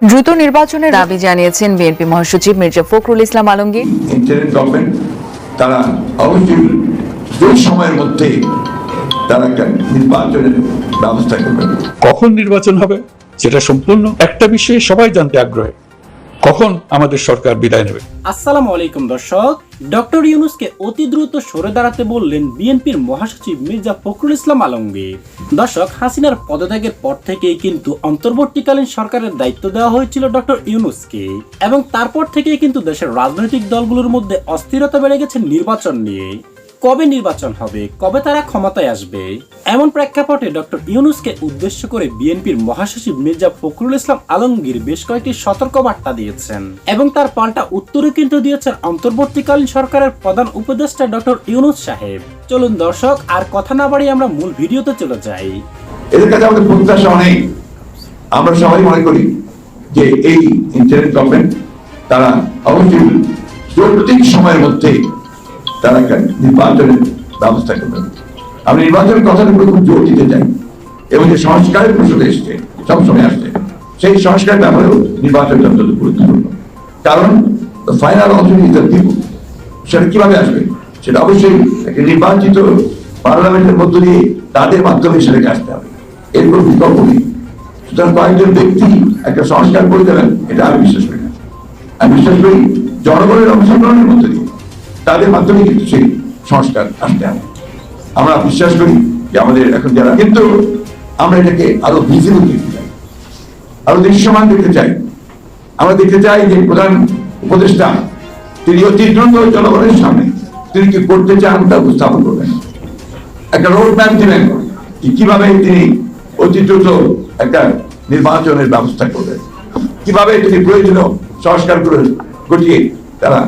দ্রুত নির্বাচনের দাবি জানিয়েছেন বিএনপি মহাসচিব মির্জা ফখরুল ইসলাম আলমগীর। ইন্টারিম গভর্নমেন্ট তারা অবশ্যই দুই সময়ের মধ্যে তারা একটা নির্বাচনের ব্যবস্থা করবে। কখন নির্বাচন হবে সেটা সম্পূর্ণ একটা বিষয়ে সবাই জানতে আগ্রহী। কখন আমাদের সরকার বিদায় নেবে? আসসালামু আলাইকুম দর্শক ডক্টর ইউনুসকে অতি দ্রুত সরে দাঁড়াতে বললেন বিএনপির মহাসচিব মির্জা ফখরুল ইসলাম আলমগীর। দর্শক, হাসিনার পদত্যাগের পর থেকেই কিন্তু অন্তর্বর্তীকালীন সরকারের দায়িত্ব দেওয়া হয়েছিল ডক্টর ইউনুসকে এবং তারপর থেকেই কিন্তু দেশের রাজনৈতিক দলগুলোর মধ্যে অস্থিরতা বেড়ে গেছে নির্বাচন নিয়ে। কবে নির্বাচন হবে, কবে তারা ক্ষমতায় আসবে? এমন প্রেক্ষাপটে ডক্টর ইউনুসকে উদ্দেশ্য করে বিএনপির মহাসচিব মির্জা ফখরুল ইসলাম আলমগীর বেশ কয়েকটি সতর্ক বার্তা দিয়েছেন এবং তার পাল্টা উত্তরে কিন্তু দিয়েছেন অন্তর্বর্তীকালীন সরকারের প্রধান উপদেষ্টা ডক্টর ইউনুস সাহেব। চলুন দর্শক, আর কথা না বাড়িয়ে আমরা মূল ভিডিওতে চলে যাই। এদের কাছে আমাদের প্রত্যাশা অনেক। আমরা সবাই মনে করি যে এই ইন্টারিম গভর্নমেন্ট তারা অবশ্যই সময়ের মধ্যে তারা একটা নির্বাচনের ব্যবস্থা করবেন আমি নির্বাচনের উপর খুব জোর দিতে চাই। এবং যে সংস্কারের প্রশ্ন এসছে, সবসময় আসছে, সেই সংস্কার ব্যাপারেও নির্বাচনটা অত্যন্ত গুরুত্বপূর্ণ। কারণ ফাইনাল অথরিটি দিব সেটা কীভাবে আসবে? সেটা অবশ্যই একটা নির্বাচিত পার্লামেন্টের মধ্য দিয়ে তাদের মাধ্যমে সেটাকে আসতে হবে। এর কোনো বিকল্প নেই। সুতরাং কয়েকজন ব্যক্তি একটা সংস্কার করে দেবেন, এটা আমি বিশ্বাস করি না। আমি বিশ্বাস করি জনগণের অংশগ্রহণের মধ্য তাদের মাধ্যমে কিন্তু সেই সংস্কার আসতে হবে আমরা বিশ্বাস করি যে আমাদের এখন যারা, কিন্তু আমরা এটাকে আরও ভিজিবল দেখতে চাই। আরও দৃশ্যমান দেখতে চাই। আমরা দেখতে চাই যে প্রধান উপদেষ্টা, তিনি অতি দ্রুত জনগণের সামনে তিনি কি করতে চান তা উপস্থাপন করবেন। একটা রোড ম্যাপ দিবেন কীভাবে তিনি অতি দ্রুত একটা নির্বাচনের ব্যবস্থা করবেন। কীভাবে তিনি প্রয়োজনীয় সংস্কার করে ঘটিয়ে তারা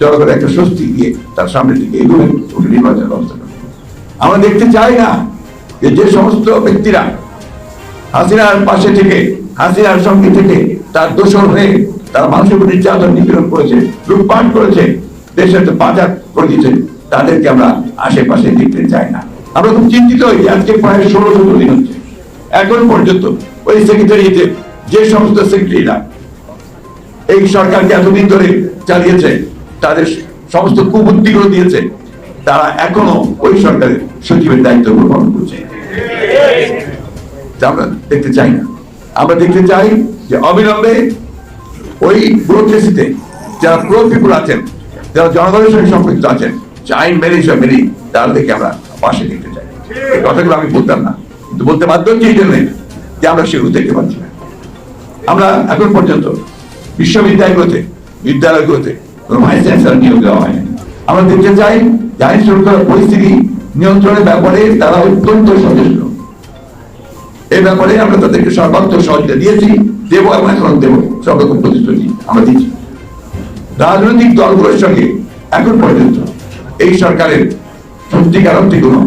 জনগণের একটা স্বস্তি দিয়ে তার সামনের দিকে এগোবেন ওটা নির্বাচনের ব্যবস্থা করবেন। আমরা দেখতে চাই না যে যে সমস্ত ব্যক্তিরা হাসিনার পাশে থেকে, হাসিনার সঙ্গে থেকে তার দোষর হয়ে তারা মানুষের উপর নির্যাতন নিপীড়ন করেছে, লুটপাট করেছে দেশের তো পাচার করে দিয়েছে, তাদেরকে আমরা আশেপাশে দেখতে চাই না। আমরা খুব চিন্তিত হই আজকে প্রায় ষোলো সতেরো দিন হচ্ছে। এখন পর্যন্ত ওই সেক্রেটারিতে যে সমস্ত সেক্রেটারিরা এই সরকারকে এতদিন ধরে চালিয়েছে তাদের সমস্ত কুবুদ্ধিগুলো দিয়েছে, তারা এখনও ওই সরকারের সচিবের দায়িত্ব গ্রহণ করছে। আমরা দেখতে চাই না। আমরা দেখতে চাই যে অবিলম্বে ওই ব্যুরোক্রেসিতে যারা প্রো পিপুল আছেন, যারা জনগণের সঙ্গে সম্পৃক্ত আছেন আইন মেনে সব মেনে তাদেরকে আমরা পাশে দেখতে চাই। এই কথাগুলো আমি বলতাম না, কিন্তু বলতে বাধ্য হচ্ছি এই জন্যে যে আমরা সেগুলো দেখতে পাচ্ছি না। আমরা এখন পর্যন্ত বিশ্ববিদ্যালয়গুলোতে, বিদ্যালয়গুলোতে আমরা দেখতে চাই আইন শৃঙ্খলা পরিস্থিতি নিয়ন্ত্রণের ব্যাপারে তারা অত্যন্ত সচেষ্ট। এই ব্যাপারে আমরা তাদেরকে সর্বাত্মক সহযোগিতা দিয়েছি, দেবো এবং এখন দেবো প্রতিশ্রুতি আমরা দিচ্ছি। রাজনৈতিক দলগুলোর সঙ্গে এখন পর্যন্ত এই সরকারের সত্যিকার অর্থে কোনো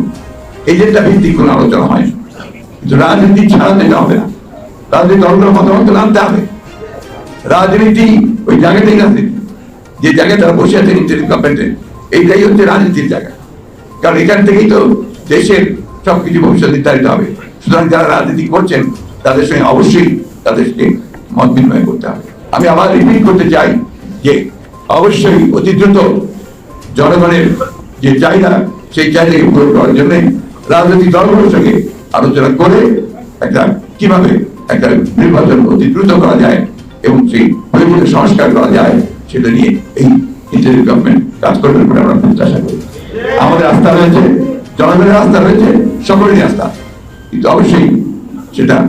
এজেন্ডা ভিত্তিক কোনো আলোচনা হয়নি কিন্তু রাজনীতি ছাড়া এটা হবে না। রাজনৈতিক দলগুলোর মতামত তো নামতে হবে। রাজনীতি ওই জায়গাটাই রাজনীতি যে জায়গায় তারা বসে আছেন ইন্টারিম গভর্নমেন্টে এইটাই হচ্ছে রাজনীতির জায়গা। কারণ এখান থেকেই তো দেশের সবকিছু ভবিষ্যৎ নির্ধারিত হবে। সুতরাং যারা রাজনীতি করছেন, তাদের সঙ্গে অবশ্যই তাদেরকে মত বিনিময় করতে হবে। আমি আবার রিপিট করতে চাই যে, অবশ্যই অতি দ্রুত জনগণের যে চাহিদা, সেই চাহিদাকে পূরণ করার জন্য রাজনৈতিক দলগুলোর সঙ্গে আলোচনা করে একটা, কীভাবে একটা নির্বাচন অতি দ্রুত করা যায় এবং সেই সংস্কার করা যায় সেটা নিয়ে এই ইন্টারিম গভর্নমেন্ট কাজ করবেন বলে আমরা প্রত্যাশা করি। আমাদের আস্থা রয়েছে, জনগণের আস্থা রয়েছে, সকলেরই আস্থা। কিন্তু অবশ্যই সেটা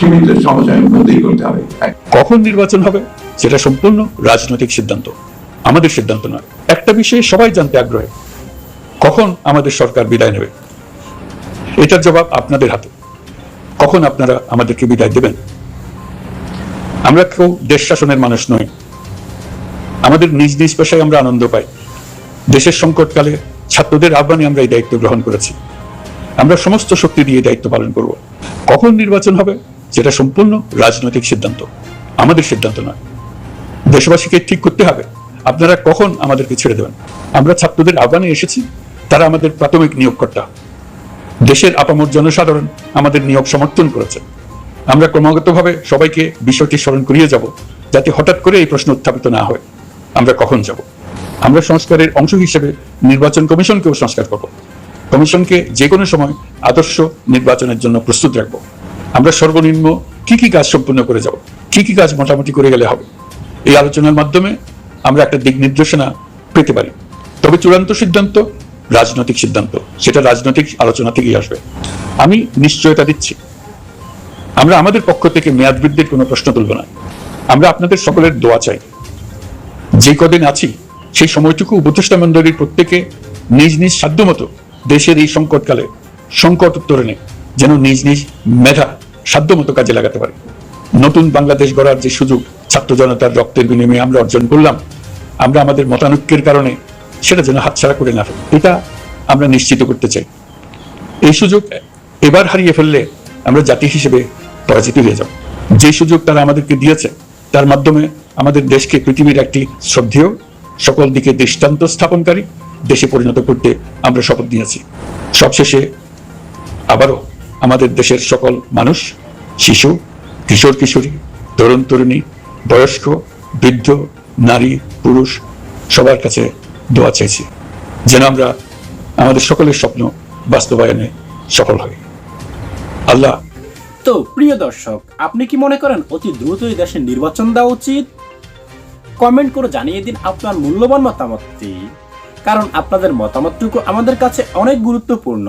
সীমিত সমস্যার মধ্যেই করতে হবে। কখন নির্বাচন হবে? সেটা সম্পূর্ণ রাজনৈতিক সিদ্ধান্ত। আমাদের সিদ্ধান্ত নয়। একটা বিষয়ে সবাই জানতে আগ্রহী। কখন আমাদের সরকার বিদায় নেবে? এটার জবাব আপনাদের হাতে। কখন আপনারা আমাদেরকে বিদায় দেবেন? আমরা কেউ দেশ শাসনের মানুষ নই। আমাদের নিজ নিজ পেশায় আমরা আনন্দ পাই। দেশের সংকটকালে ছাত্রদের আহ্বানে আমরা এই দায়িত্ব গ্রহণ করেছি। আমরা সমস্ত শক্তি দিয়ে দায়িত্ব পালন করব। কখন নির্বাচন হবে, সেটা সম্পূর্ণ রাজনৈতিক সিদ্ধান্ত। আমাদের সিদ্ধান্ত নয়। দেশবাসীকে ঠিক করতে হবে, আপনারা কখন আমাদেরকে ছেড়ে দেবেন? আমরা ছাত্রদের আহ্বানে এসেছি, তারা আমাদের প্রাথমিক নিয়োগকর্তা। দেশের আপামর জনসাধারণ আমাদের নিয়োগ সমর্থন করেছে। আমরা ক্রমাগতভাবে সবাইকে বিষয়টি স্মরণ করিয়ে যাব, যাতে হঠাৎ করে এই প্রশ্ন উত্থাপিত না হয়। আমরা কখন যাব? আমরা সংস্কারের অংশ হিসেবে নির্বাচন কমিশনকেও সংস্কার করব। কমিশনকে যে কোনো সময় আদর্শ নির্বাচনের জন্য প্রস্তুত রাখব। আমরা সর্বনিম্ন কি কি কাজ সম্পূর্ণ করে যাব? কি কি কাজ মোটামুটি করে গেলে হবে? এই আলোচনার মাধ্যমে আমরা একটা দিক নির্দেশনা পেতে পারি। তবে চূড়ান্ত সিদ্ধান্ত রাজনৈতিক সিদ্ধান্ত। সেটা রাজনৈতিক আলোচনা থেকেই আসবে। আমি নিশ্চয়তা দিচ্ছি। আমরা আমাদের পক্ষ থেকে মেয়াদ বৃদ্ধির কোনো প্রশ্ন তুলব না। আমরা আপনাদের সকলের দোয়া চাই। যে কদিন আছি, সেই সময়টুকু উপদেষ্টা মন্ডলীর প্রত্যেকে নিজ নিজ সাধ্যমতো দেশের এই সংকটকালে সংকট উত্তরণে যেন নিজ নিজ মেধা সাধ্যমতো কাজে লাগাতে পারে। নতুন বাংলাদেশ গড়ার যে সুযোগ, ছাত্র জনতার রক্তের বিনিময়ে আমরা অর্জন করলাম, আমরা আমাদের মতানৈক্যের কারণে সেটা যেন হাতছাড়া করে না এটা আমরা নিশ্চিত করতে চাই। এই সুযোগ এবার হারিয়ে ফেললে আমরা জাতি হিসেবে পরাজিত হয়ে যাব। যে সুযোগ তারা আমাদেরকে দিয়েছে, তার মাধ্যমে আমাদের দেশকে পৃথিবীর একটি শ্রদ্ধেয়, সকল দিকে দৃষ্টান্ত স্থাপনকারী, দেশে পরিণত করতে আমরা শপথ নিয়েছি। সবশেষে আবারও আমাদের দেশের সকল মানুষ, শিশু, কিশোর কিশোরী, তরুণ তরুণী, বয়স্ক, বৃদ্ধ, নারী, পুরুষ, সবার কাছে দোয়া চাইছি যেন আমরা আমাদের সকলের স্বপ্ন বাস্তবায়নে সফল হই। আল্লাহ তো প্রিয় দর্শক, আপনি কি মনে করেন অতি দ্রুতই দেশে নির্বাচন দেওয়া উচিত? কমেন্ট করে জানিয়ে দিন আপনার মূল্যবান মতামতটি কারণ আপনাদের মতামতটুকু আমাদের কাছে অনেক গুরুত্বপূর্ণ।